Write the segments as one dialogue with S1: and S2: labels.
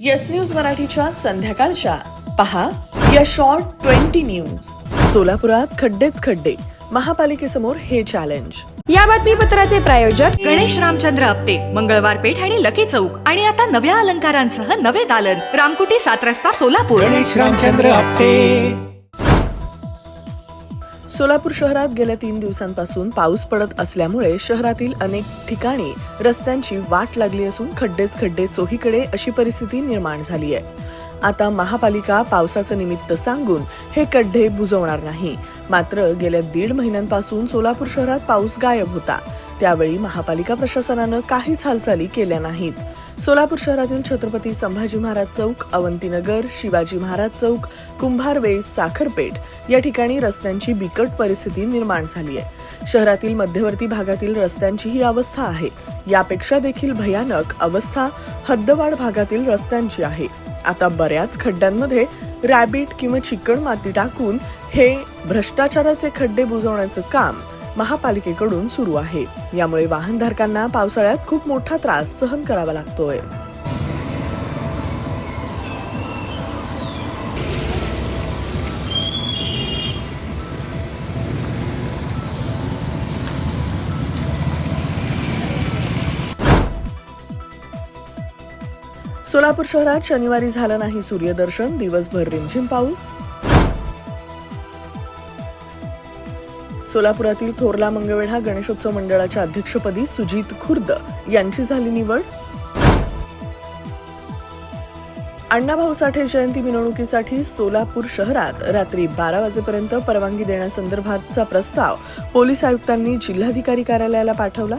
S1: Yes news मराठीच्या संध्याकाळच्या. पहा या शॉर्ट ट्वेंटी न्यूज सोलापुरात खड्डेच खड्डे. महापालिकेसमोर हे चॅलेंज
S2: या बातमीपत्राचे प्रायोजक
S3: गणेश रामचंद्र आपटे मंगळवार पेठ आणि लकी चौक. आणि आता नव्या अलंकारांसह नवे दालन. रामकुटी सात रस्ता सोलापूर.
S4: गणेश रामचंद्र आपटे.
S1: सोलापूर शहरात गेल्या तीन दिवसांपासून पाऊस पडत असल्यामुळे शहरातील अनेक ठिकाणी रस्त्यांची वाट लागली असून खड्डेच खड्डे चोहीकडे अशी परिस्थिती निर्माण झाली आहे. आता महापालिका पावसाचं निमित्त सांगून हे खड्डे बुजवणार नाही. मात्र गेल्या दीड महिन्यांपासून सोलापूर शहरात पाऊस गायब होता. त्यावेळी महापालिका प्रशासनानं काहीच हालचाली केल्या नाहीत. सोलापूर शहरातील छत्रपती संभाजी महाराज चौक अवंतीनगर शिवाजी महाराज चौक कुंभारवे साखरपेठ या ठिकाणी रस्त्यांची बिकट परिस्थिती निर्माण झाली आहे. शहरातील मध्यवर्ती भागातील रस्त्यांची ही अवस्था आहे. यापेक्षा देखील भयानक अवस्था हद्दवाड भागातील रस्त्यांची आहे. आता बऱ्याच खड्ड्यांमध्ये रॅबिट किंवा चिकण माती टाकून हे भ्रष्टाचाराचे खड्डे बुजवण्याचं काम महापालिकेकडून सुरू आहे. यामुळे वाहनधारकांना पावसाळ्यात खूप मोठा त्रास सहन करावा लागतोय. सोलापूर शहरात शनिवारी झालं नाही सूर्यदर्शन दिवसभर रिमझिम पाऊस. सोलापुरातील थोरला मंगळवेढा गणेशोत्सव मंडळाच्या अध्यक्षपदी सुजित खुर्द यांची झाली निवड. अण्णाभाऊ साठे जयंती मिरवणुकीसाठी सोलापूर शहरात रात्री बारा वाजेपर्यंत परवानगी देण्यासंदर्भातचा प्रस्ताव पोलीस आयुक्तांनी जिल्हाधिकारी कार्यालयाला पाठवला.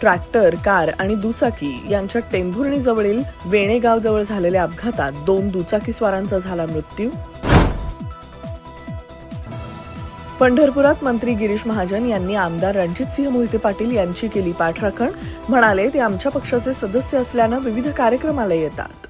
S1: ट्रॅक्टर कार आणि दुचाकी यांच्या टेंभुर्णी जवळील वेणेगाव जवळ झालेल्या अपघातात दोन दुचाकीस्वारांचा झाला मृत्यू. पंढरपुरात मंत्री गिरीश महाजन यांनी आमदार रणजितसिंह मोहिते पाटील यांची केली पाठराखण. म्हणाले ते आमच्या पक्षाचे सदस्य असल्यानं विविध कार्यक्रमाला येतात.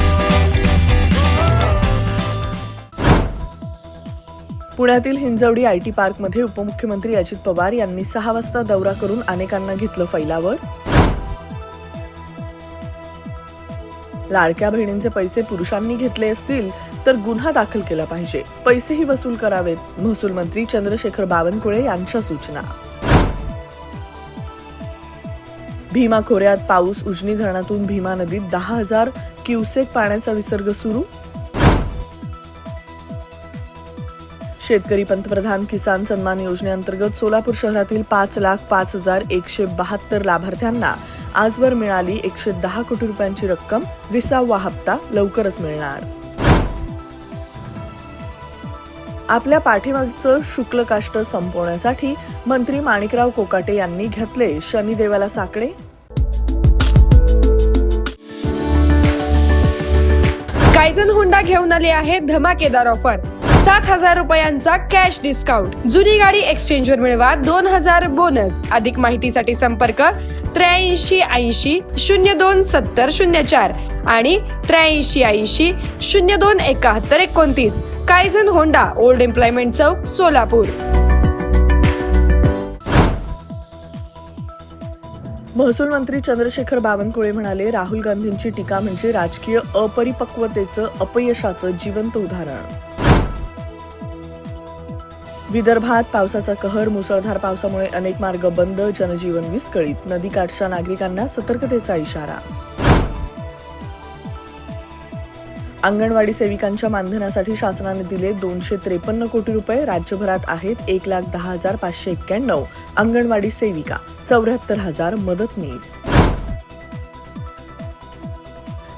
S1: पुण्यातील हिंजवडी आय टी पार्कमध्ये उपमुख्यमंत्री अजित पवार यांनी सहा वाजता दौरा करून अनेकांना घेतलं फैलावर. लाडक्या बहिणींचे पैसे पुरुषांनी घेतले असतील तर गुन्हा दाखल केला पाहिजे. पैसेही वसूल करावेत महसूल मंत्री चंद्रशेखर बावनकुळे यांच्या सूचना. भीमा खोऱ्यात पाऊस उजनी धरणातून भीमा नदीत दहा हजार क्युसेक पाण्याचा विसर्ग सुरू? शेतकरी पंतप्रधान किसान सन्मान योजनेअंतर्गत सोलापूर शहरातील पाच लाख पाच हजार एकशे बहात्तर लाभार्थ्यांना आजवर मिळाली एकशे दहा कोटी रुपयांची रक्कम. विसावा हप्ता लवकरच मिळणार. आपल्या पाठीमागचं शुक्ल काष्ट संपवण्यासाठी मंत्री माणिकराव कोकाटे यांनी घेतले शनिदेवाला साकडे.
S2: कायझन होंडा घेऊन आले आहे धमाकेदार ऑफर. सात हजार रुपयांचा कॅश डिस्काउंट जुनी गाडी एक्सचेंज वर मिळवा दोन हजार बोनस अधिक माहितीसाठी संपर्क त्र्याऐंशी ऐंशी शून्य दोन सत्तर शून्य चार आणि त्र्याऐंशी ऐंशी शून्य दोन एकाहत्तर एकोणतीस. कायझन होंडा ओल्ड एम्प्लॉयमेंट चौक सोलापूर
S1: महसूल मंत्री चंद्रशेखर बावनकुळे म्हणाले राहुल गांधींची टीका म्हणजे राजकीय अपरिपक्वतेचं अपयशाचं जिवंत उदाहरण. विदर्भात पावसाचा कहर मुसळधार पावसामुळे अनेक मार्ग बंद जनजीवन विस्कळीत. नदीकाठच्या नागरिकांना सतर्कतेचा इशारा. अंगणवाडी सेविकांच्या मानधनासाठी शासनाने दिले दोनशे त्रेपन्न कोटी रुपये. राज्यभरात आहेत एक लाख दहा हजार पाचशे एक्क्याण्णव अंगणवाडी सेविका. चौऱ्याहत्तर हजार मदतनीस.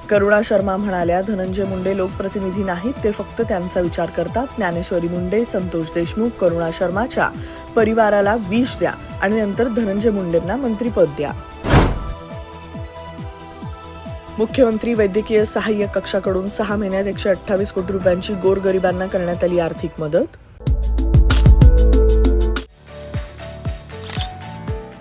S1: करुणा शर्मा म्हणाल्या धनंजय मुंडे लोकप्रतिनिधी नाहीत ते फक्त त्यांचा विचार करतात. ज्ञानेश्वरी मुंडे संतोष देशमुख करुणा शर्माच्या परिवाराला विष द्या आणि नंतर धनंजय मुंडेंना मंत्रीपद द्या. मुख्यमंत्री वैद्यकीय सहाय्य कक्षाकडून सहा महिन्यात एकशे अठ्ठावीस कोटी रुपयांची गोरगरिबांना करण्यात आली आर्थिक मदत.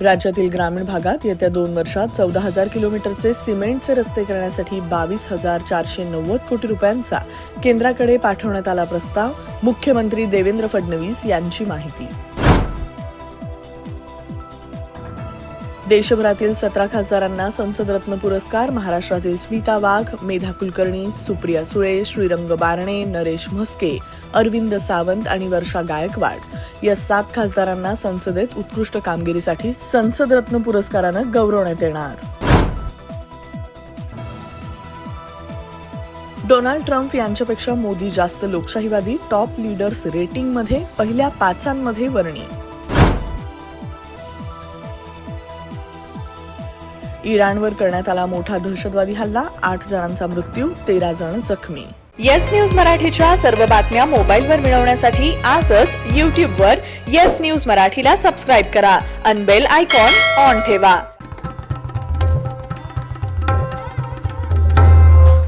S1: राज्यातील ग्रामीण भागात येत्या दोन वर्षात चौदा हजार किलोमीटरचे सिमेंटचे रस्ते करण्यासाठी बावीस हजार चारशे नव्वद कोटी रुपयांचा केंद्राकडे पाठवण्यात आला प्रस्ताव. मुख्यमंत्री देवेंद्र फडणवीस यांची माहिती. देशभरातील सतरा खासदारांना संसदरत्न पुरस्कार महाराष्ट्रातील स्मिता वाघ मेधा कुलकर्णी सुप्रिया सुळे श्रीरंग बारणे नरेश म्हस्के अरविंद सावंत आणि वर्षा गायकवाड. या सात खासदारांना संसदेत उत्कृष्ट कामगिरीसाठी संसदरत्न पुरस्कारानं गौरवण्यात येणार. डोनाल्ड ट्रम्प यांच्यापेक्षा मोदी जास्त लोकशाहीवादी टॉप लीडर्स रेटिंगमध्ये पहिल्या पाचांमध्ये वर्णी. इराणवर करण्यात आला मोठा दहशतवादी हल्ला. आठ जणांचा मृत्यू तेरा जण जखमी.
S5: येस न्यूज मराठीच्या सर्व बातम्या मोबाईलवर मिळवण्यासाठी आजच यूट्यूबवर येस न्यूज मराठीला सबस्क्राईब करा. अनबेल आयकॉन ऑन ठेवा.